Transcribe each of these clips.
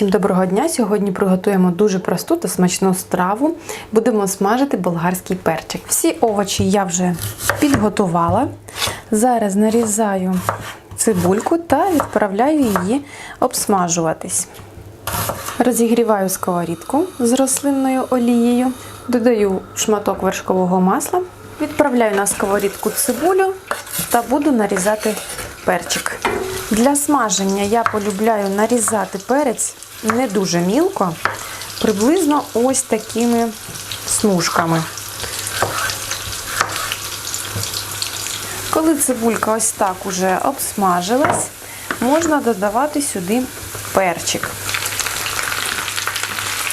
Всім доброго дня! Сьогодні приготуємо дуже просту та смачну страву. Будемо смажити болгарський перчик. Всі овочі я вже підготувала. Зараз нарізаю цибульку та відправляю її обсмажуватись. Розігріваю сковорідку з рослинною олією, додаю шматок вершкового масла, відправляю на сковорідку цибулю та буду нарізати перчик. Для смаження я полюбляю нарізати перець не дуже мілко, приблизно ось такими смужками. Коли цибулька ось так уже обсмажилась, можна додавати сюди перчик.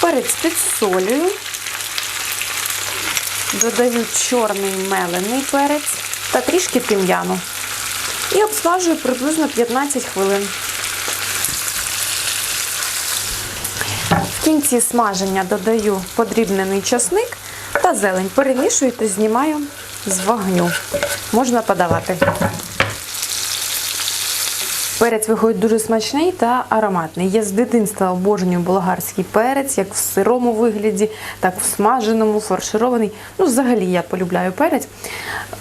Перець підсолюю, додаю чорний мелений перець та трішки тим'яну. І обсмажую приблизно 15 хвилин. В кінці смаження додаю подрібнений часник та зелень. Перемішую та знімаю з вогню. Можна подавати. Перець виходить дуже смачний та ароматний. Я з дитинства обожнюю болгарський перець, як в сирому вигляді, так в смаженому, фарширований. Ну, взагалі я полюбляю перець.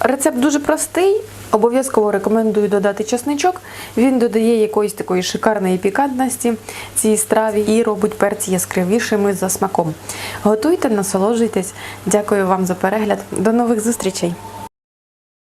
Рецепт дуже простий. Обов'язково рекомендую додати чесничок. Він додає якоїсь такої шикарної пікантності цій страві і робить перці яскравішими за смаком. Готуйте, насолоджуйтесь. Дякую вам за перегляд. До нових зустрічей!